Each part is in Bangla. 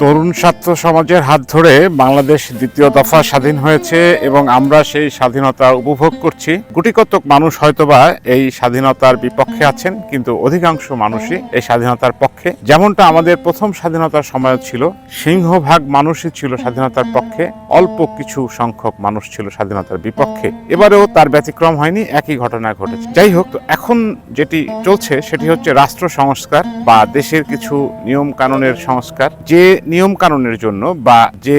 তরুণ ছাত্র সমাজের হাত ধরে বাংলাদেশ দ্বিতীয় দফা স্বাধীন হয়েছে এবং আমরা সেই স্বাধীনতা উপভোগ করছি। গুটি কতক মানুষ হয়তোবা এই স্বাধীনতার বিপক্ষে আছেন, কিন্তু অধিকাংশ মানুষই এই স্বাধীনতার পক্ষে। যেমনটা আমাদের প্রথম স্বাধীনতার সময় ছিল, সিংহভাগ মানুষই ছিল স্বাধীনতার পক্ষে, অল্প কিছু সংখ্যক মানুষ ছিল স্বাধীনতার বিপক্ষে। এবারেও তার ব্যতিক্রম হয়নি, একই ঘটনা ঘটেছে। যাই হোক এখন যেটি চলছে সেটি হচ্ছে রাষ্ট্র সংস্কার বা দেশের কিছু নিয়ম কানুনের সংস্কার, যে নিয়ম কানুনের জন্য বা যে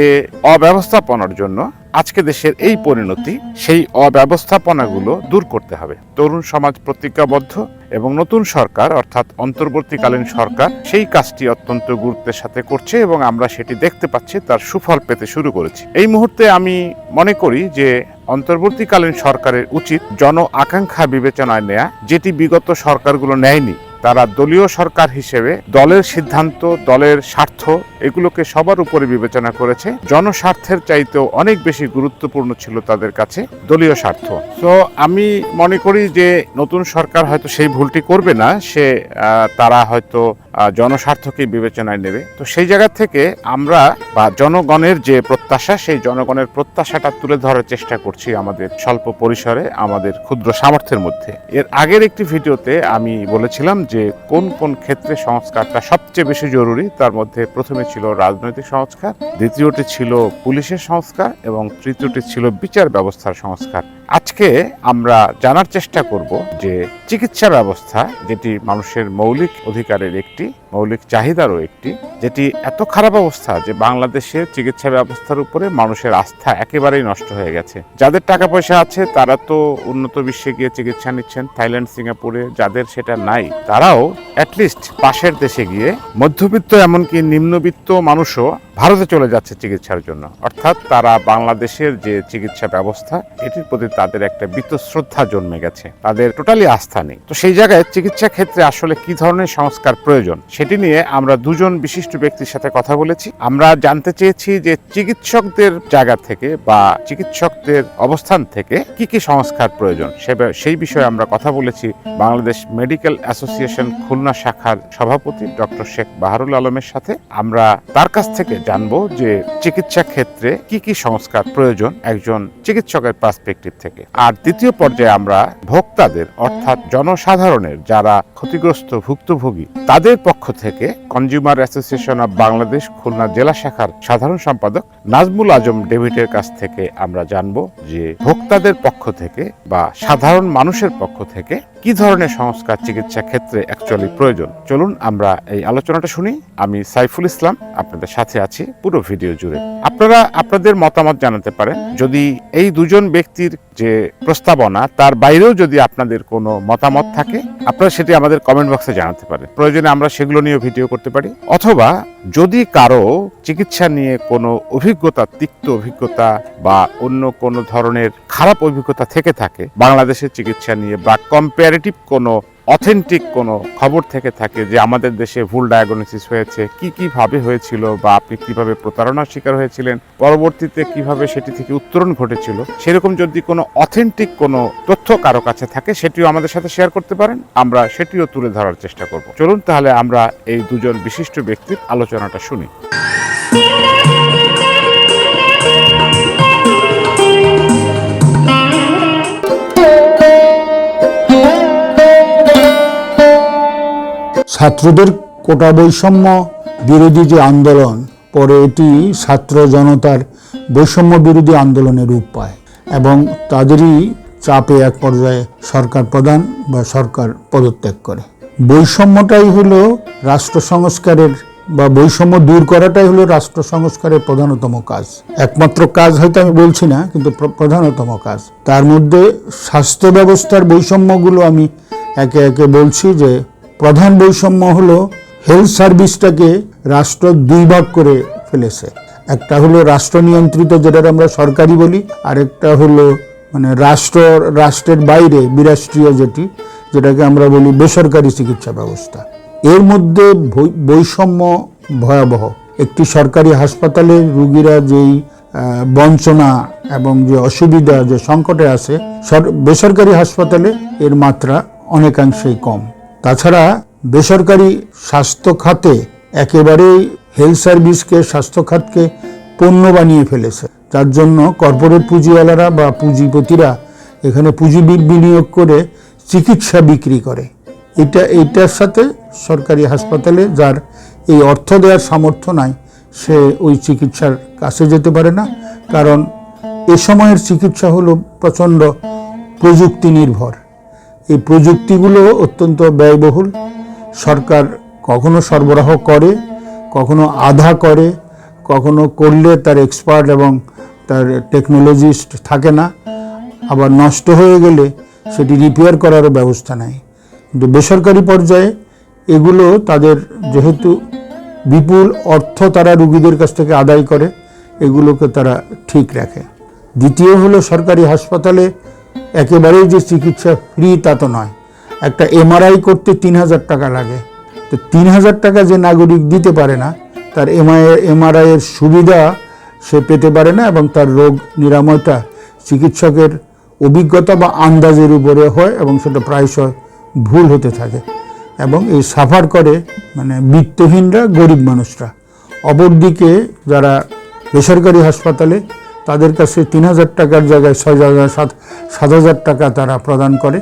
অব্যবস্থাপনার জন্য আজকে দেশের এই পরিণতি, সেই অব্যবস্থাপনাগুলো দূর করতে হবে। তরুণ সমাজ প্রতিজ্ঞাবদ্ধ এবং নতুন সরকার, অর্থাৎ অন্তর্বর্তীকালীন সরকার, সেই কাজটি অত্যন্ত গুরুত্বের সাথে করছে এবং আমরা সেটি দেখতে পাচ্ছি, তার সুফল পেতে শুরু করেছি। এই মুহূর্তে আমি মনে করি যে অন্তর্বর্তীকালীন সরকারের উচিত জন আকাঙ্ক্ষা বিবেচনায় নেয়া, যেটি বিগত সরকারগুলো নেয়নি। তারা দলীয় সরকার হিসেবে দলের সিদ্ধান্ত, দলের স্বার্থ এগুলোকে সবার উপরে বিবেচনা করেছে। জনস্বার্থের চাইতেও অনেক বেশি গুরুত্বপূর্ণ ছিল তাদের কাছে দলীয় স্বার্থ। তো আমি মনে করি যে নতুন সরকার হয়তো সেই ভুলটি করবে না, সে তারা হয়তো জনস্বার্থকে বিবেচনায় নেবে। তো সেই জায়গা থেকে আমরা বা জনগণের যে প্রত্যাশা, সেই জনগণের প্রত্যাশাটা তুলে ধরার চেষ্টা করছি আমাদের স্বল্প পরিসরে, আমাদের ক্ষুদ্র সামর্থ্যের মধ্যে। এর আগের একটি ভিডিওতে আমি বলেছিলাম যে কোন কোন ক্ষেত্রে সংস্কারটা সবচেয়ে বেশি জরুরি, তার মধ্যে প্রথমে ছিল রাজনৈতিক সংস্কার, দ্বিতীয়টি ছিল পুলিশের সংস্কার, এবং তৃতীয়টি ছিল বিচার ব্যবস্থার সংস্কার। আজকে আমরা জানার চেষ্টা করব যে চিকিৎসা ব্যবস্থা, যেটি মানুষের মৌলিক অধিকারের একটি মৌলিক চাহিদারও একটি, যেটি এত খারাপ অবস্থা যে বাংলাদেশের চিকিৎসা ব্যবস্থার উপরে মানুষের আস্থা একেবারেই নষ্ট হয়ে গেছে। যাদের টাকা পয়সা আছে, তারা তো উন্নত বিশ্বে গিয়ে চিকিৎসা নিচ্ছেন, থাইল্যান্ড, সিঙ্গাপুরে, যাদের সেটা নাই, তারাও অ্যাটলিস্ট পাশের দেশে গিয়ে মধ্যবিত্ত এমনকি নিম্নবিত্ত মানুষও ভারতে চলে যাচ্ছে চিকিৎসার জন্য। অর্থাৎ তারা বাংলাদেশের যে চিকিৎসা ব্যবস্থা, এটির প্রতি তাদের একটা বীতশ্রদ্ধা জন্মে গেছে। তাদের টোটালি আস্থা নেই। তো সেই জায়গায় চিকিৎসা ক্ষেত্রে আসলে কি ধরনের সংস্কার প্রয়োজন সেটি নিয়ে আমরা দুজন বিশিষ্ট ব্যক্তির সাথে কথা বলেছি। আমরা জানতে চেয়েছি যে চিকিৎসকদের জায়গা থেকে বা চিকিৎসকদের অবস্থান থেকে কি কি সংস্কার প্রয়োজন সেই বিষয়ে আমরা কথা বলেছি বাংলাদেশ মেডিকেল অ্যাসোসিয়েশন খুলনা শাখার সভাপতি ডক্টর শেখ বাহারুল আলমের সাথে। আমরা তার কাছ থেকে জানব যে চিকিৎসা ক্ষেত্রে কি কি সংস্কার প্রয়োজন একজন চিকিৎসকের পার্সপেক্টিভ থেকে। আর দ্বিতীয় পর্যায়ে আমরা ভোক্তাদের অর্থাৎ জনসাধারণের যারা ক্ষতিগ্রস্ত ভুক্তভোগী, তাদের পক্ষ থেকে consumer association of Bangladesh Khulna জেলা শাখার সাধারণ সম্পাদক নাজমুল আজম ডেভিডের কাছ থেকে আমরা জানব যে ভোক্তাদের পক্ষ থেকে বা সাধারণ মানুষের পক্ষ থেকে কি ধরনের সংস্কার চিকিৎসা ক্ষেত্রে অ্যাকচুয়ালি প্রয়োজন। চলুন আমরা এই আলোচনাটা শুনি। আমি সাইফুল ইসলাম, আপনাদের সাথে আছি পুরো ভিডিও জুড়ে। আপনারা আপনাদের মতামত জানাতে পারেন। যদি এই দুজন ব্যক্তির যে প্রস্তাবনা, তার বাইরেও যদি আপনাদের কোনো মতামত থাকে, আপনারা সেটি আমাদের কমেন্ট বক্সে জানাতে পারেন। প্রয়োজনে আমরা সেগুলো নিয়ে ভিডিও করতে পারি। অথবা যদি কারও চিকিৎসা নিয়ে কোনো অভিজ্ঞতা, তিক্ত অভিজ্ঞতা বা অন্য কোনো ধরনের খারাপ অভিজ্ঞতা থেকে থাকে, বাংলাদেশের চিকিৎসা নিয়ে বা কম্পারেটিভ কোনো অথেন্টিক কোনো খবর থেকে থাকে যে আমাদের দেশে ভুল ডায়াগনোসিস হয়েছে? কি কীভাবে হয়েছিল বা আপনি কীভাবে প্রতারণার শিকার হয়েছিলেন? পরবর্তীতে কীভাবে সেটি থেকে উত্তরণ ঘটেছিল? সেরকম যদি কোনো অথেন্টিক কোনো তথ্য কারও কাছে থাকে, সেটিও আমাদের সাথে শেয়ার করতে পারেন। আমরা সেটিও তুলে ধরার চেষ্টা করব। চলুন তাহলে আমরা এই দুজন বিশিষ্ট ব্যক্তির আলোচনাটা শুনি। ছাত্রদের কোটা বৈষম্য বিরোধী যে আন্দোলন, পরে এটি ছাত্র জনতার বৈষম্য বিরোধী আন্দোলনের রূপ পায় এবং তাদেরই চাপে এক পর্যায়ে সরকার প্রধান বা সরকার পদত্যাগ করে। বৈষম্যটাই হলো রাষ্ট্র সংস্কারের বা বৈষম্য দূর করাটাই হলো রাষ্ট্র সংস্কারের প্রধানতম কাজ। একমাত্র কাজ হয়তো আমি বলছি না, কিন্তু প্রধানতম কাজ। তার মধ্যে স্বাস্থ্য ব্যবস্থার বৈষম্যগুলো আমি একে একে বলছি যে প্রধান বৈষম্য হলো হেলথ সার্ভিসটাকে রাষ্ট্র দুই ভাগ করে ফেলেছে। একটা হলো রাষ্ট্র নিয়ন্ত্রিত যেটা আমরা সরকারি বলি, আরেকটা হলো মানে রাষ্ট্র, রাষ্ট্রের বাইরে বিরাষ্ট্রীয় যেটি, যেটাকে আমরা বলি বেসরকারি চিকিৎসা ব্যবস্থা। এর মধ্যে বৈষম্য ভয়াবহ। একটি সরকারি হাসপাতালে রুগীরা যেই বঞ্চনা এবং যে অসুবিধা, যে সংকটে আছে বেসরকারি হাসপাতালে এর মাত্রা অনেকাংশেই কম। তাছাড়া বেসরকারি স্বাস্থ্য খাতে একেবারেই হেলথ সার্ভিসকে স্বাস্থ্য খাতকে পণ্য বানিয়ে ফেলেছে। যার জন্য কর্পোরেট পুঁজিওয়ালারা বা পুঁজিপতিরা এখানে পুঁজি বিনিয়োগ করে চিকিৎসা বিক্রি করে। এটা এইটার সাথে সরকারি হাসপাতালে যার এই অর্থ দেওয়ার সামর্থ্য নাই, সে ওই চিকিৎসার কাছে যেতে পারে না। কারণ এ সময়ের চিকিৎসা হলো প্রচণ্ড প্রযুক্তি নির্ভর এই প্রযুক্তিগুলো অত্যন্ত ব্যয়বহুল। সরকার কখনো সরবরাহ করে, কখনো আধা করে, কখনো করলে তার এক্সপার্ট এবং তার টেকনোলজিস্ট থাকে না। আবার নষ্ট হয়ে গেলে সেটি রিপেয়ার করারও ব্যবস্থা নাই। কিন্তু বেসরকারি পর্যায়ে এগুলো তাদের যেহেতু বিপুল অর্থ তারা রুগীদের কাছ থেকে আদায় করে, এগুলোকে তারা ঠিক রাখে। দ্বিতীয় হলো সরকারি হাসপাতালে একেবারেই যে চিকিৎসা ফ্রি তা তো নয়। একটা এমআরআই করতে তিন হাজার টাকা লাগে। তো তিন হাজার টাকা যে নাগরিক দিতে পারে না, তার এমআই এমআরআইয়ের সুবিধা সে পেতে পারে না এবং তার রোগ নিরাময়টা চিকিৎসকের অভিজ্ঞতা বা আন্দাজের উপরে হয় এবং সেটা প্রায়শই ভুল হতে থাকে এবং এই সাফার করে মানে বিত্তহীনরা, গরিব মানুষরা। অপরদিকে যারা বেসরকারি হাসপাতালে তাদের কাছে তিন হাজার টাকার জায়গায় ছয় হাজার, সাত সাত হাজার টাকা তারা প্রদান করে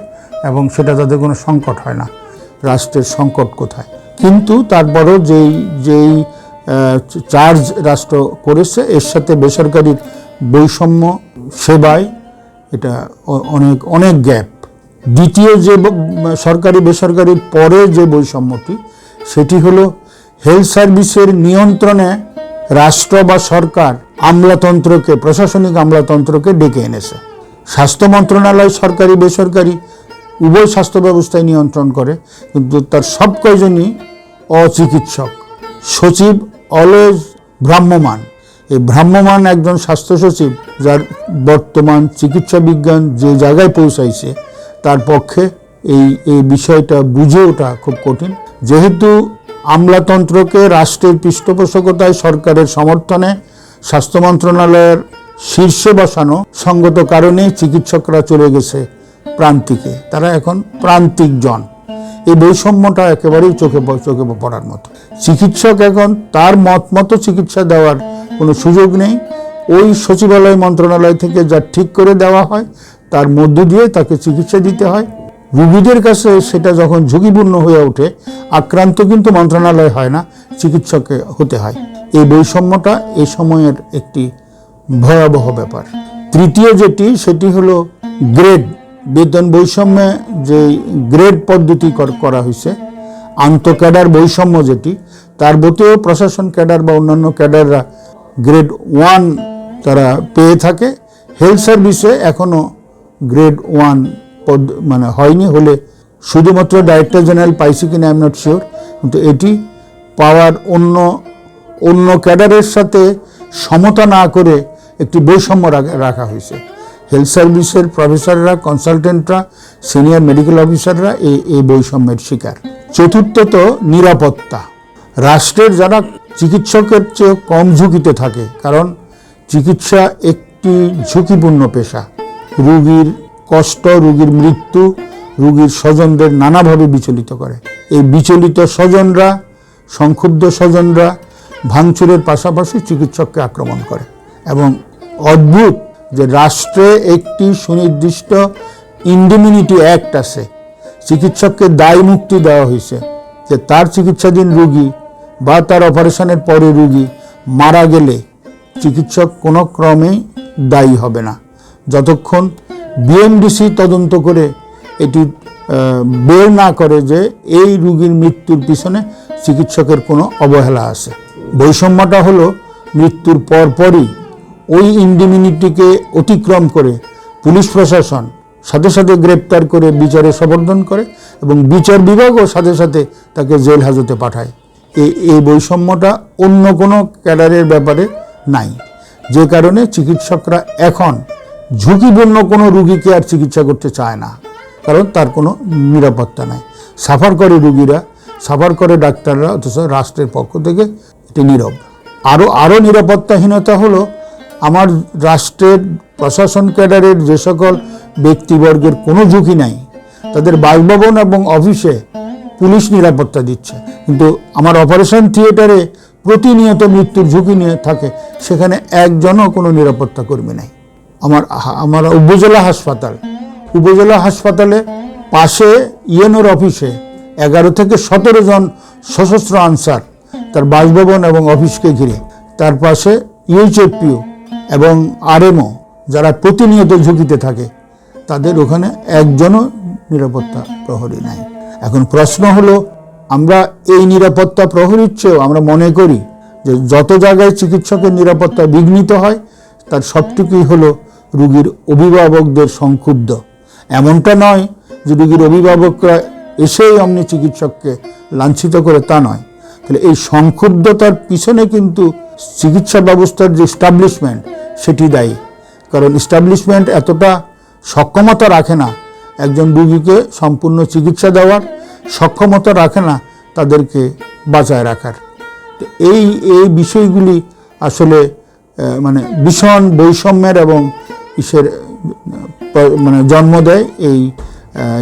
এবং সেটা তাদের কোনো সংকট হয় না। রাষ্ট্রের সংকট কোথায়? কিন্তু তারপরও যেই যেই চার্জ রাষ্ট্র করেছে, এর সাথে বেসরকারির বৈষম্য সেবায় এটা অনেক অনেক গ্যাপ। দ্বিতীয় যে সরকারি, বেসরকারির পরে যে বৈষম্যটি, সেটি হলো হেলথ সার্ভিসের নিয়ন্ত্রণে রাষ্ট্র বা সরকার আমলাতন্ত্রকে, প্রশাসনিক আমলাতন্ত্রকে ডেকে এনেছে। স্বাস্থ্য মন্ত্রণালয় সরকারি, বেসরকারি উভয় স্বাস্থ্য ব্যবস্থায় নিয়ন্ত্রণ করে, কিন্তু তার সব কয়জনই অচিকিৎসক। সচিব অলওয়েজ ভ্রাম্যমান এই ভ্রাম্যমান একজন স্বাস্থ্য সচিব, যার বর্তমান চিকিৎসা বিজ্ঞান যে জায়গায় পৌঁছাইছে, তার পক্ষে এই এই বিষয়টা বুঝে ওঠা খুব কঠিন। যেহেতু আমলাতন্ত্রকে রাষ্ট্রের পৃষ্ঠপোষকতায় সরকারের সমর্থনে স্বাস্থ্য মন্ত্রণালয়ের শীর্ষে বসানো সঙ্গত কারণে চিকিৎসকরা চলে গেছে প্রান্তিকে। তারা এখন প্রান্তিক জন। এই বৈষম্যটা একেবারেই চোখে চোখে পড়ার মতো। চিকিৎসক এখন তার মত মতো চিকিৎসা দেওয়ার কোনো সুযোগ নেই। ওই সচিবালয় মন্ত্রণালয় থেকে যা ঠিক করে দেওয়া হয়, তার মধ্য দিয়ে তাকে চিকিৎসা দিতে হয়। রুগীদের কাছে সেটা যখন ঝুঁকিপূর্ণ হয়ে ওঠে, আক্রান্ত কিন্তু মন্ত্রণালয় হয় না, চিকিৎসকে হতে হয়। এই বৈষম্যটা এই সময়ের একটি ভয়াবহ ব্যাপার। তৃতীয় যেটি, সেটি হলো গ্রেড। বেতন বৈষম্যে যে গ্রেড পদ্ধতি করা হয়েছে, আন্তঃক্যাডার বৈষম্য যেটি, তার মতেও প্রশাসন ক্যাডার বা অন্যান্য ক্যাডাররা গ্রেড ওয়ান তারা পেয়ে থাকে। হেলথ সার্ভিসে এখনও গ্রেড ওয়ান মানে হয়নি, হলে শুধুমাত্র ডাইরেক্টর জেনারেল পাইছে কিনা আই এম নট শিওর কিন্তু এটি পাওয়ার অন্য অন্য ক্যাডারের সাথে সমতা না করে একটি বৈষম্য রাখা- রাখা হয়েছে। হেলথ সার্ভিসের প্রফেসররা কনসালটেন্টরা সিনিয়র মেডিকেল অফিসাররা এই এই বৈষম্যের শিকার। চতুর্থত, নিরাপত্তা। রাষ্ট্রের যারা চিকিৎসকের চেয়ে কম ঝুঁকিতে থাকে, কারণ চিকিৎসা একটি ঝুঁকিপূর্ণ পেশা। রুগীর কষ্ট, রুগীর মৃত্যু, রুগীর স্বজনদের নানাভাবে বিচলিত করে। এই বিচলিত স্বজনরা, সংক্ষুব্ধ স্বজনরা ভাঙচুরের পাশাপাশি চিকিৎসককে আক্রমণ করে এবং অদ্ভুত যে রাষ্ট্রে একটি সুনির্দিষ্ট ইন্ডিমিনিটি অ্যাক্ট আছে, চিকিৎসককে দায় মুক্তি দেওয়া হয়েছে যে তার চিকিৎসাধীন রুগী বা তার অপারেশনের পরে রুগী মারা গেলে চিকিৎসক কোনো ক্রমেই দায়ী হবে না। যতক্ষণ বিএমডিসি তদন্ত করে এটি বের না করে যে এই রুগীর মৃত্যুর পিছনে চিকিৎসকের কোনো অবহেলা আছে। বৈষম্যটা হলো মৃত্যুর পরপরই ওই ইন্ডিমিনিটিকে অতিক্রম করে পুলিশ প্রশাসন সাথে সাথে গ্রেপ্তার করে বিচারে সমর্থন করে এবং বিচার বিভাগও সাথে সাথে তাকে জেল হাজতে পাঠায়। এই এই বৈষম্যটা অন্য কোনো ক্যাডারের ব্যাপারে নাই। যে কারণে চিকিৎসকরা এখন ঝুঁকিপূর্ণ কোনো রুগীকে আর চিকিৎসা করতে চায় না, কারণ তার কোনো নিরাপত্তা নাই। সাফার করে রুগীরা, সাফার করে ডাক্তাররা, অথচ রাষ্ট্রের পক্ষ থেকে এটি নীরব। আরও আরও নিরাপত্তাহীনতা হলো আমার রাষ্ট্রের প্রশাসন ক্যাডারের যে সকল ব্যক্তিবর্গের কোনো ঝুঁকি নাই, তাদের বাসভবন এবং অফিসে পুলিশ নিরাপত্তা দিচ্ছে। কিন্তু আমার অপারেশন থিয়েটারে প্রতিনিয়ত মৃত্যুর ঝুঁকি নিয়ে থাকে, সেখানে একজনও কোনো নিরাপত্তা কর্মী নেই। আমার আমার উপজেলা হাসপাতাল। উপজেলা হাসপাতালে পাশে ইএনওর অফিসে এগারো থেকে সতেরো জন সশস্ত্র আনসার তার বাসভবন এবং অফিসকে ঘিরে। তার পাশে ইউএইচএফপিও এবং আরএমও যারা প্রতিনিয়ত ঝুঁকিতে থাকে, তাদের ওখানে একজনও নিরাপত্তা প্রহরী নাই। এখন প্রশ্ন হলো, আমরা এই নিরাপত্তা প্রহরীর চেয়েও আমরা মনে করি যে যত জায়গায় চিকিৎসকের নিরাপত্তা বিঘ্নিত হয়, তার সবটুকুই হলো রুগীর অভিভাবকদের সংক্ষুব্ধ। এমনটা নয় যে রুগীর অভিভাবকরা এসেই অমনি চিকিৎসককে লাঞ্ছিত করে তা নয়। তাহলে এই সংক্ষুব্ধতার পিছনে কিন্তু চিকিৎসা ব্যবস্থার যে স্টাবলিশমেন্ট সেটি দায়ী। কারণ স্টাবলিশমেন্ট এতটা সক্ষমতা রাখে না একজন রুগীকে সম্পূর্ণ চিকিৎসা দেওয়ার, সক্ষমতা রাখে না তাদেরকে বাঁচায় রাখার। এই এই বিষয়গুলি আসলে মানে ভীষণ বৈষম্যের এবং প- মানে জন্ম দেয় এই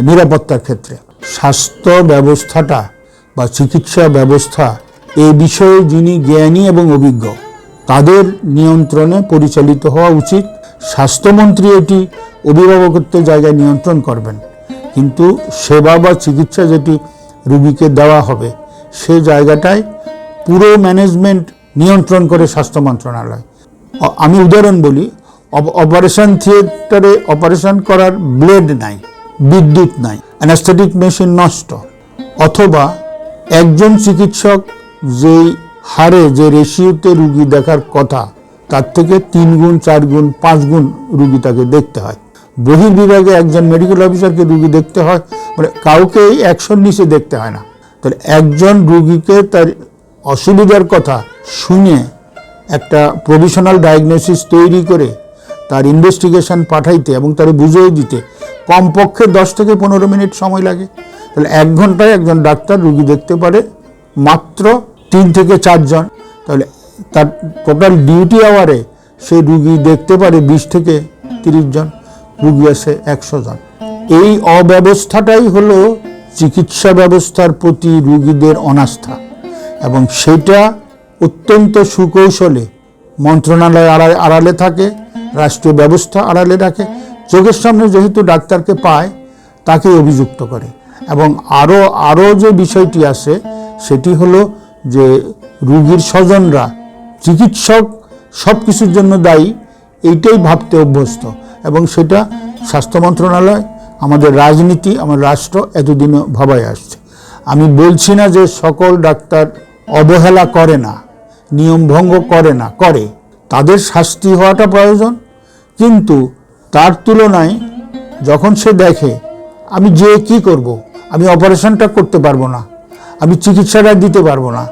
নিরাপত্তার ক্ষেত্রে। স্বাস্থ্য ব্যবস্থাটা বা চিকিৎসা ব্যবস্থা এই বিষয়ে যিনি জ্ঞানী এবং অভিজ্ঞ, তাদের নিয়ন্ত্রণে পরিচালিত হওয়া উচিত। স্বাস্থ্যমন্ত্রী এটি অভিভাবকত্বের জায়গায় নিয়ন্ত্রণ করবেন। কিন্তু সেবা বা চিকিৎসা যেটি রুগীকে দেওয়া হবে, সে জায়গাটায় পুরো ম্যানেজমেন্ট নিয়ন্ত্রণ করে স্বাস্থ্য মন্ত্রণালয়। আমি উদাহরণ বলি অপারেশন থিয়েটারে অপারেশন করার ব্লেড নাই, বিদ্যুৎ নাই অ্যানাস্থেটিক মেশিন নষ্ট। অথবা একজন চিকিৎসক যেই হারে, যে রেশিওতে রুগী দেখার কথা, তার থেকে তিন গুণ, চার গুণ, পাঁচ গুণ রুগী তাকে দেখতে হয়। বহির্বিভাগে একজন মেডিকেল অফিসারকে রুগী দেখতে হয় মানে কাউকে এই একশোর নিচে দেখতে হয় না। তাহলে একজন রুগীকে তার অসুবিধার কথা শুনে একটা প্রভিশনাল ডায়াগনোসিস তৈরি করে তার ইনভেস্টিগেশন পাঠাইতে এবং তার বুঝিয়ে দিতে কমপক্ষে দশ থেকে পনেরো মিনিট সময় লাগে। তাহলে এক ঘন্টায় একজন ডাক্তার রুগী দেখতে পারে মাত্র তিন থেকে চারজন। তাহলে তার টোটাল ডিউটি আওয়ারে সে রুগী দেখতে পারে বিশ থেকে তিরিশ জন, রুগী আসে একশো জন। এই অব্যবস্থাটাই হলো চিকিৎসা ব্যবস্থার প্রতি রুগীদের অনাস্থা এবং সেটা অত্যন্ত সুকৌশলে মন্ত্রণালয় আড়ালে আড়ালে থাকে, রাষ্ট্রীয় ব্যবস্থা আড়ালে রাখে। চোখের সামনে যেহেতু ডাক্তারকে পায় তাকে অভিযুক্ত করে। এবং আরও আরও যে বিষয়টি আছে, সেটি হলো যে রুগীর স্বজনরা, চিকিৎসক সব কিছুর জন্য দায়ী, এইটাই ভাবতে অভ্যস্ত। এবং সেটা স্বাস্থ্য মন্ত্রণালয়, আমাদের রাজনীতি, আমার রাষ্ট্র এতদিনও ভাবায় আসছে। আমি বলছি না যে সকল ডাক্তার অবহেলা করে না। নিয়ম ভঙ্গ করে না, করে। তাদের শাস্তি হওয়াটা প্রয়োজন। কিন্তু তার তুলনায় যখন সে দেখে, আমি যে কি করব। আমি অপারেশনটা করতে পারব না। আমি চিকিৎসাটা দিতে পারব না।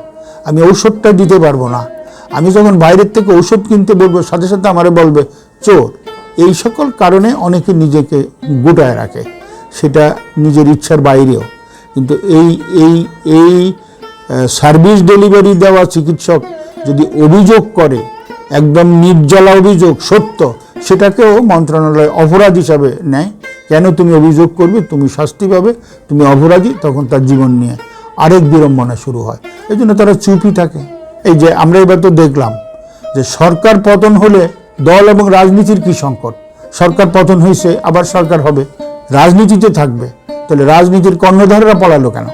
আমি ঔষধটা দিতে পারব না। আমি যখন বাইরের থেকে ঔষধ কিনতে বলব, সাথে সাথে আমারে বলবে, চোর। এই সকল কারণে অনেকে নিজেকে গোটায় রাখে। সেটা নিজের ইচ্ছার বাইরেও। কিন্তু এই এই এই সার্ভিস ডেলিভারি দেওয়া চিকিৎসক যদি অভিযোগ করে, একদম নির্জলা অভিযোগ, সত্য, সেটাকেও মন্ত্রণালয় অপরাধ হিসাবে নেয়। কেন তুমি অভিযোগ করবে? তুমি শাস্তি পাবে। তুমি অপরাধী, তখন তার জীবন নিয়ে আরেক বিড়ম্বনা শুরু হয়। এই জন্য তারা চুপই থাকে। এই যে আমরা এবার তো দেখলাম যে সরকার পতন হলে দল এবং রাজনীতির কি সংকট? সরকার পতন হয়েছে, আবার সরকার হবে। রাজনীতিতে থাকবে। তাহলে রাজনীতির কর্ণধারেরা পড়ালো কেন?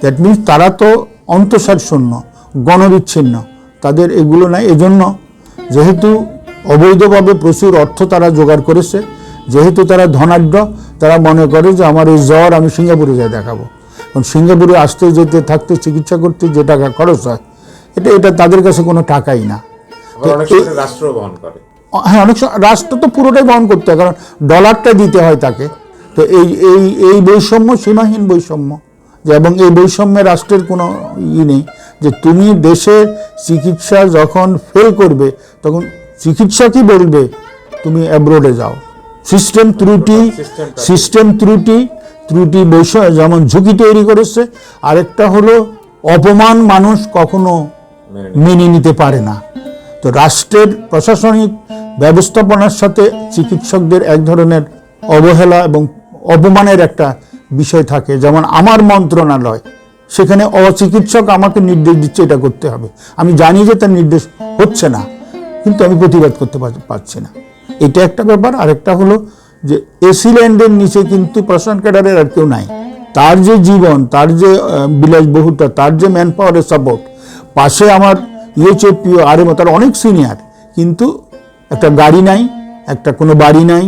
দ্যাট মিনস তারা তো অন্তঃসার শূন্য, গণবিচ্ছিন্ন। তাদের এগুলো নাই। এজন্য যেহেতু অবৈধভাবে প্রচুর অর্থ তারা জোগাড় করেছে যেহেতু তারা ধনাঢ্য তারা মনে করে যে আমার এই জ্বর আমি সিঙ্গাপুরে যাই দেখাবো। কারণ সিঙ্গাপুরে আসতে যেতে থাকতে চিকিৎসা করতে যে টাকা খরচ হয় এটা এটা তাদের কাছে কোনো টাকাই না। রাষ্ট্র বহন করে। হ্যাঁ অনেক সময় রাষ্ট্র তো পুরোটাই বহন করতে হয় কারণ ডলারটা দিতে হয় তাকে। তো এই এই এই বৈষম্য সীমাহীন বৈষম্য যে এবং এই বৈষম্যে রাষ্ট্রের কোনো ই নেই। যে তুমি দেশের চিকিৎসা যখন ফেল করবে তখন চিকিৎসা কি বলবে? তুমি অ্যাব্রোডে যাও। সিস্টেম ত্রুটি সিস্টেম ত্রুটি ত্রুটি বৈষম্য যেমন ঝুঁকি তৈরি করেছে আরেকটা হলো অপমান মানুষ কখনো মেনে নিতে পারে না। তো রাষ্ট্রের প্রশাসনিক ব্যবস্থাপনার সাথে চিকিৎসকদের এক ধরনের অবহেলা এবং অপমানের একটা বিষয় থাকে যেমন আমার মন্ত্রণালয়। সেখানে অচিকিৎসক আমাকে নির্দেশ দিচ্ছে এটা করতে হবে। আমি জানি যে তার নির্দেশ হচ্ছে না, কিন্তু আমি প্রতিবাদ করতে পারছি না। এটা একটা ব্যাপার। আরেকটা হলো যে এসি ল্যান্ডের নিচে কিন্তু প্রশাসন ক্যাডারের আর কেউ নাই। তার যে জীবন, তার যে বিলাসবহুলতা, তার যে ম্যান পাওয়ারের সাপোর্ট পাশে আমার ইউএচএপিও আর এম তার অনেক সিনিয়র কিন্তু একটা গাড়ি নাই, একটা কোনো বাড়ি নাই,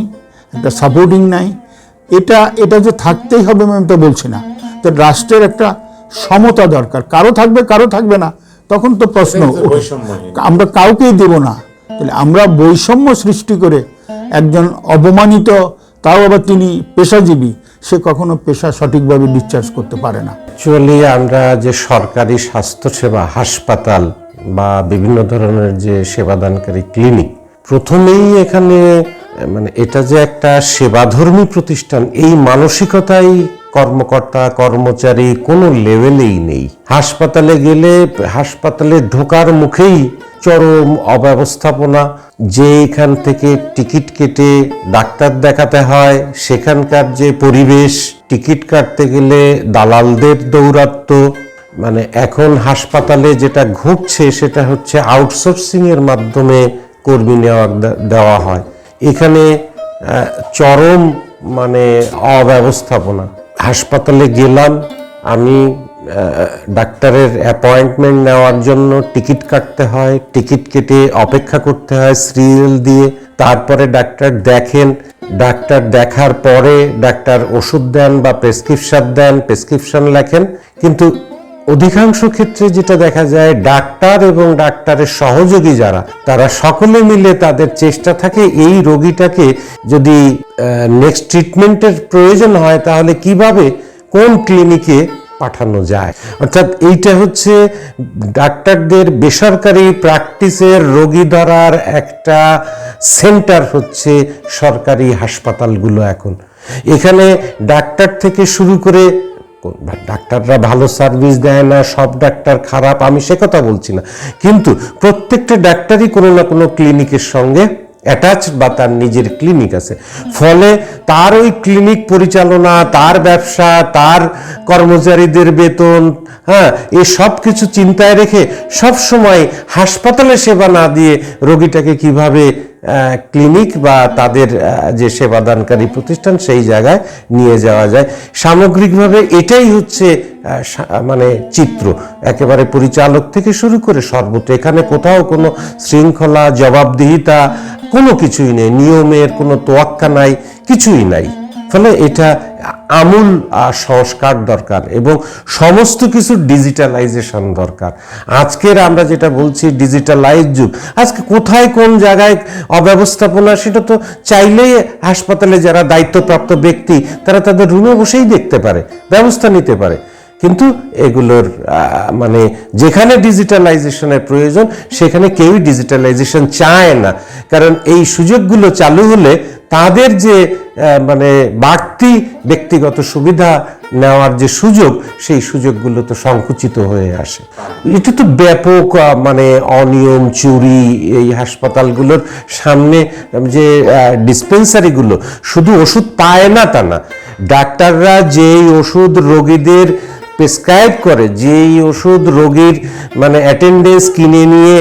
একটা সাপোর্টিং নাই। এটা এটা যে থাকতেই হবে, আমি তো বলছি না। তো রাষ্ট্রের একটা সমতা দরকার। কারও থাকবে কারও থাকবে না। তখন তো প্রশ্ন আমরা কাউকেই দেব না। তাহলে আমরা বৈষম্য সৃষ্টি করে একজন অপমানিত তাও আবার তিনি পেশাজীবী সে কখনো পেশা সঠিকভাবে ডিসচার্জ করতে পারে না। অ্যাকচুয়ালি আমরা যে সরকারি স্বাস্থ্যসেবা হাসপাতাল বা বিভিন্ন ধরনের যে সেবাদানকারী ক্লিনিক প্রথমেই এখানে মানে এটা যে একটা সেবাধর্মী প্রতিষ্ঠান, এই মানসিকতাই কর্মকর্তা, কর্মচারী কোনো লেভেলেই নেই। হাসপাতালে গেলে হাসপাতালে ঢোকার মুখেই চরম অব্যবস্থাপনা। যে এখান থেকে টিকিট কেটে ডাক্তার দেখাতে হয়, সেখানকার যে পরিবেশ, টিকিট কাটতে গেলে দালালদের দৌরাত্ম্য। মানে এখন হাসপাতালে যেটা ঘটছে, সেটা হচ্ছে আউটসোর্সিংয়ের মাধ্যমে কর্মী নেওয়া দেওয়া হয়। এখানে চরম মানে অব্যবস্থাপনা। হাসপাতালে গেলাম, আমি ডাক্তারের অ্যাপয়েন্টমেন্ট নেওয়ার জন্য টিকিট কাটতে হয়, টিকিট কেটে অপেক্ষা করতে হয় সিরিয়াল দিয়ে। তারপরে ডাক্তার দেখেন, ডাক্তার দেখার পরে ডাক্তার ওষুধ দেন বা প্রেসক্রিপশন দেন, প্রেসক্রিপশন লেখেন, কিন্তু অধিকাংশ ক্ষেত্রে যেটা দেখা যায়, ডাক্তার এবং ডাক্তারের সহযোগী যারা, তারা সকলে মিলে তাদের চেষ্টা থাকে এই রোগীটাকে যদি নেক্সট ট্রিটমেন্টের প্রয়োজন হয়, তাহলে কীভাবে কোন ক্লিনিকে পাঠানো যায়? অর্থাৎ এইটা হচ্ছে ডাক্তারদের বেসরকারি প্র্যাকটিসের রোগী ধরার একটা সেন্টার হচ্ছে সরকারি হাসপাতালগুলো এখন। এখানে ডাক্তার থেকে শুরু করে ডাক্তাররা ভালো সার্ভিস দেয় না, সব ডাক্তার খারাপ, আমি সে কথা বলছি না। কিন্তু প্রত্যেকটা ডাক্তারই কোনো না কোনো ক্লিনিকের সঙ্গে অ্যাটাচ বা তার নিজের ক্লিনিক আছে। ফলে তার ওই ক্লিনিক পরিচালনা, তার ব্যবসা, তার কর্মচারীদের বেতন হ্যাঁ এই সব কিছু চিন্তায় রেখে সব সময় হাসপাতালে সেবা না দিয়ে রোগীটাকে কীভাবে ক্লিনিক বা তাদের যে সেবাদানকারী প্রতিষ্ঠান সেই জায়গায় নিয়ে যাওয়া যায়। সামগ্রিকভাবে এটাই হচ্ছে মানে চিত্র। একেবারে পরিচালক থেকে শুরু করে সর্বত্র, এখানে কোথাও কোনো শৃঙ্খলা, জবাবদিহিতা কোনো কিছুই নেই, নিয়মের কোনো তোয়াক্কা নাই, কিছুই নাই। ফলে এটা আমূল সংস্কার দরকার এবং সমস্ত কিছু ডিজিটালাইজেশন দরকার। আজকের আমরা যেটা বলছি ডিজিটালাইজ যুগ, আজকে কোথায় কোন জায়গায় অব্যবস্থাপনা সেটা তো চাইলেই হাসপাতালে যারা দায়িত্বপ্রাপ্ত ব্যক্তি, তারা তাদের রুমে বসেই দেখতে পারে, ব্যবস্থা নিতে পারে। কিন্তু এগুলোর মানে যেখানে ডিজিটালাইজেশনের প্রয়োজন, সেখানে কেউই ডিজিটালাইজেশন চায় না। কারণ এই সুযোগগুলো চালু হলে তাদের যে মানে বাড়তি ব্যক্তিগত সুবিধা নেওয়ার যে সুযোগ, সেই সুযোগগুলো তো সংকুচিত হয়ে আসে। এটা তো ব্যাপক মানে অনিয়ম, চুরি, এই হাসপাতালগুলোর সামনে যে ডিসপেন্সারিগুলো শুধু ওষুধ পায় না তা না। ডাক্তাররা যেই ওষুধ রোগীদের প্রেসক্রাইব করে যেই ওষুধ রোগীর মানে অ্যাটেন্ডেন্স কিনে নিয়ে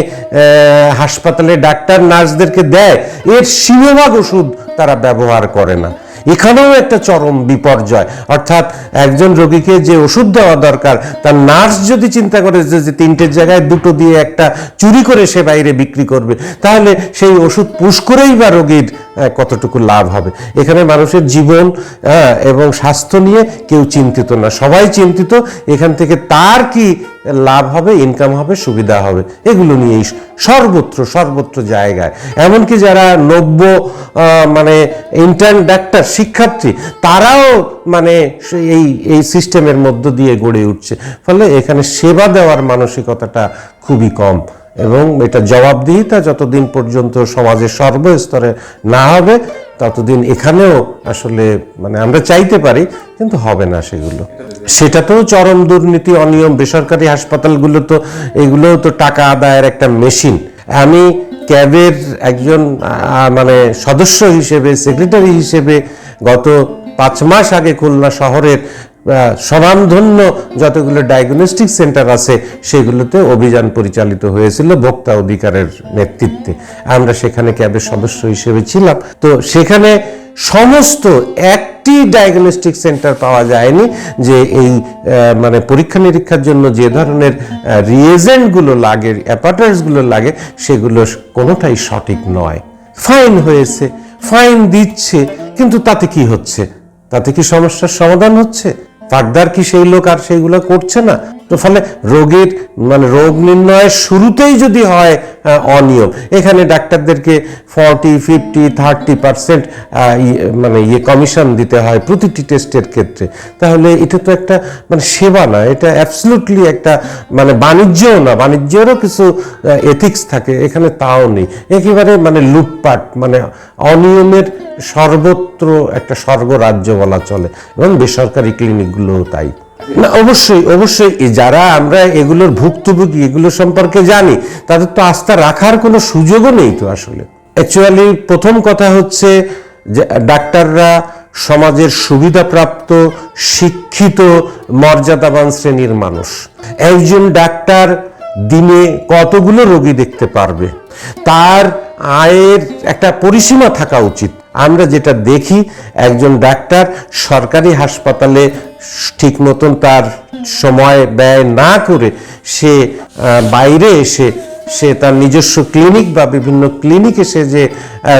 হাসপাতালে ডাক্তার, নার্সদেরকে দেয়, এর সিংহভাগ ওষুধ তারা ব্যবহার করে না। এখানেও একটা চরম বিপর্যয়। অর্থাৎ একজন রোগীকে যে ওষুধ দেওয়া দরকার, তার নার্স যদি চিন্তা করে যে তিনটের জায়গায় দুটো দিয়ে একটা চুরি করে সে বাইরে বিক্রি করবে, তাহলে সেই ওষুধ পুশ করেই বা রোগীর কতটুকু লাভ হবে? এখানে মানুষের জীবন এবং স্বাস্থ্য নিয়ে কেউ চিন্তিত না। সবাই চিন্তিত, এখান থেকে তার কি লাভ হবে ইনকাম হবে, সুবিধা হবে। এগুলো নিয়েই সর্বত্র সর্বত্র জায়গায়। এমনকি যারা নব্য মানে ইন্টার্ন ডাক্তার শিক্ষার্থী, তারাও মানে এই এই সিস্টেমের মধ্য দিয়ে গড়ে উঠছে। ফলে এখানে সেবা দেওয়ার মানসিকতাটা খুবই কম এবং এটা জবাবদিহিতা যতদিন পর্যন্ত সমাজের সর্বস্তরে না হবে ততদিন এখানেও আসলে মানে আমরা চাইতে পারি, কিন্তু হবে না সেগুলো। সেটাতেও চরম দুর্নীতি, অনিয়ম, বেসরকারি হাসপাতালগুলো তো, এগুলোও তো টাকা আদায়ের একটা মেশিন। আমি ক্যাবের একজন মানে সদস্য হিসেবে, সেক্রেটারি হিসেবে গত পাঁচ মাস আগে খুলনা শহরের স্বনামধন্য যতগুলো ডায়াগনস্টিক সেন্টার আছে, সেগুলোতে অভিযান পরিচালিত হয়েছিল ভোক্তা অধিকারের নেতৃত্বে। আমরা সেখানে ক্যাবের সদস্য হিসেবে ছিলাম। তো সেখানে সমস্ত একটি ডায়াগনস্টিক সেন্টার পাওয়া যায়নি যে এই মানে পরীক্ষা নিরীক্ষার জন্য যে ধরনের রিয়েজেন্টগুলো লাগে অ্যাপারেটসগুলো লাগে, সেগুলো কোনোটাই সঠিক নয়। ফাইন হয়েছে ফাইন দিচ্ছে, কিন্তু তাতে কি হচ্ছে? তাতে কি সমস্যার সমাধান হচ্ছে? ফাকদার কি সেই লোক আর সেইগুলো করছে না? তো ফলে রোগীর মানে রোগ নির্ণয়ের শুরুতেই যদি হয় অনিয়ম। এখানে ডাক্তারদেরকে ফর্টি ফিফটি থার্টি পার্সেন্ট মানে ইয়ে কমিশন দিতে হয় প্রতিটি টেস্টের ক্ষেত্রে। তাহলে এটা তো একটা মানে সেবা না, এটা অ্যাবসলুটলি একটা মানে বাণিজ্যও না, বাণিজ্যেরও কিছু এথিক্স থাকে, এখানে তাও নেই। একেবারে মানে লুটপাট মানে অনিয়মের সর্বত্র একটা স্বর্গরাজ্য বলা চলে, এবং বেসরকারি ক্লিনিকগুলোও তাই। না, অবশ্যই অবশ্যই যারা আমরা এগুলোর ভুক্তভোগী, এগুলো সম্পর্কে জানি, তাদের তো আস্থা রাখার কোনো সুযোগও নেই তো আসলে। অ্যাকচুয়ালি প্রথম কথা হচ্ছে যে, ডাক্তাররা সমাজের সুবিধাপ্রাপ্ত, শিক্ষিত, মর্যাদাবান শ্রেণির মানুষ। একজন ডাক্তার দিনে কতগুলো রোগী দেখতে পারবে? তার আয়ের একটা পরিসীমা থাকা উচিত। আমরা যেটা দেখি, একজন ডাক্তার সরকারি হাসপাতালে ঠিক মতন তার সময় ব্যয় না করে সে বাইরে এসে সে তার নিজস্ব ক্লিনিক বা বিভিন্ন ক্লিনিকে সে যে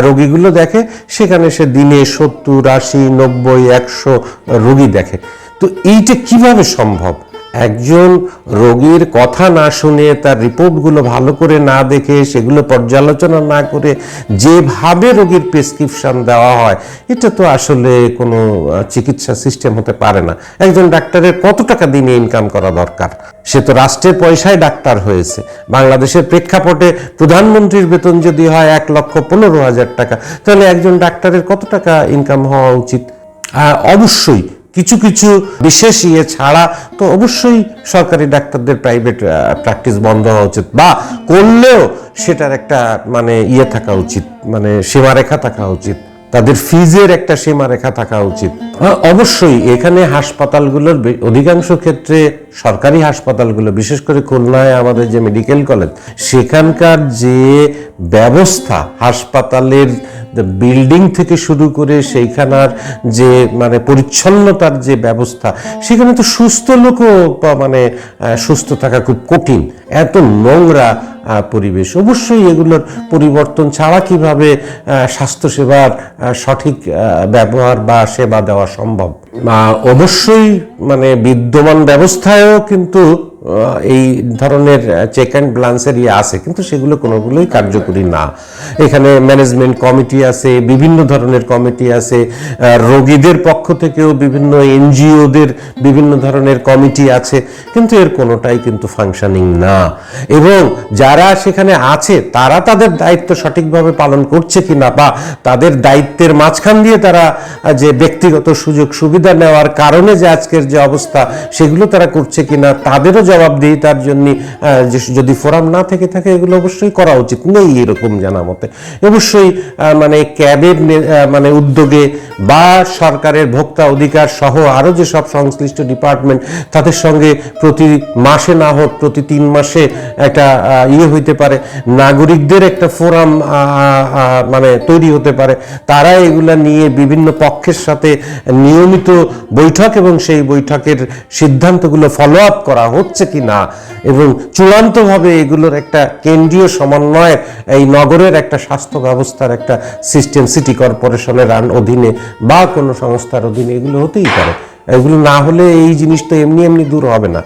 রোগীগুলো দেখে, সেখানে সে দিনে সত্তর, আশি, নব্বই, একশো রোগী দেখে। তো এইটা কীভাবে সম্ভব? একজন রোগীর কথা না শুনে, তার রিপোর্টগুলো ভালো করে না দেখে, সেগুলো পর্যালোচনা না করে যেভাবে রোগীর প্রেসক্রিপশন দেওয়া হয়, এটা তো আসলে কোনো চিকিৎসা সিস্টেম হতে পারে না। একজন ডাক্তারের কত টাকা দিনে ইনকাম করা দরকার? সে তো রাষ্ট্রের পয়সায় ডাক্তার হয়েছে। বাংলাদেশের প্রেক্ষাপটে প্রধানমন্ত্রীর বেতন যদি হয় এক লক্ষ পনেরো হাজার টাকা, তাহলে একজন ডাক্তারের কত টাকা ইনকাম হওয়া উচিত? অবশ্যই কিছু কিছু বিশেষ ইয়ে ছাড়া তো অবশ্যই সরকারি ডাক্তারদের প্রাইভেট প্র্যাকটিস বন্ধ হওয়া উচিত বা করলেও সেটার একটা মানে ইয়ে থাকা উচিত মানে সীমারেখা থাকা উচিত। তাদের ফিজের একটা সীমারেখা থাকা উচিত। হ্যাঁ, অবশ্যই এখানে হাসপাতালগুলোর অধিকাংশ ক্ষেত্রে সরকারি হাসপাতালগুলো বিশেষ করে খুলনায় আমাদের যে মেডিকেল কলেজ সেখানকার যে ব্যবস্থা হাসপাতালের বিল্ডিং থেকে শুরু করে সেইখানার যে মানে পরিচ্ছন্নতার যে ব্যবস্থা, সেখানে তো সুস্থ লোকও মানে সুস্থ থাকা খুব কঠিন। এত নোংরা পরিবেশ। অবশ্যই এগুলোর পরিবর্তন ছাড়া কীভাবে স্বাস্থ্যসেবার সঠিক ব্যবহার বা সেবা দেওয়া সম্ভব? অবশ্যই মানে বিদ্যমান ব্যবস্থায়ও কিন্তু এই ধরনের চেক অ্যান্ড ব্লান্সের ইয়ে আছে, কিন্তু সেগুলো কোনোগুলোই কার্যকরী না। এখানে ম্যানেজমেন্ট কমিটি আছে, বিভিন্ন ধরনের কমিটি আছে রোগীদের পক্ষ থেকেও বিভিন্ন এনজিওদের বিভিন্ন ধরনের কমিটি আছে, কিন্তু এর কোনোটাই কিন্তু ফাংশনিং না। এবং যারা সেখানে আছে, তারা তাদের দায়িত্ব সঠিকভাবে পালন করছে কিনা, বা তাদের দায়িত্বের মাঝখান দিয়ে তারা যে ব্যক্তিগত সুযোগ সুবিধা নেওয়ার কারণে যে আজকের যে অবস্থা, সেগুলো তারা করছে কিনা, তাদেরও জবাবদিহিতার জন্য যদি ফোরাম না থেকে থাকে, এগুলো অবশ্যই করা উচিত। নেই এরকম জানা মতে অবশ্যই মানে ক্যাবের মানে উদ্যোগে বা সরকারের ভোক্তা অধিকার সহ আরও যে সব সংশ্লিষ্ট ডিপার্টমেন্ট, তাদের সঙ্গে প্রতি মাসে না হোক, প্রতি তিন মাসে একটা ইয়ে হইতে পারে। নাগরিকদের একটা ফোরাম মানে তৈরি হতে পারে। তারা এগুলা নিয়ে বিভিন্ন পক্ষের সাথে নিয়মিত বৈঠক এবং সেই বৈঠকের সিদ্ধান্তগুলো ফলো আপ করা হচ্ছে। কি না? এবং চূড়ান্তভাবে এগুলোর একটা কেন্দ্রীয় সমন্বয় এই নগরের একটা স্বাস্থ্য ব্যবস্থার একটা সিস্টেম সিটি কর্পোরেশনের অধীনে বা কোনো সংস্থার অধীনে এগুলো হতেই পারে। এগুলো না হলে এই জিনিসটা এমনি এমনি দূর হবে না।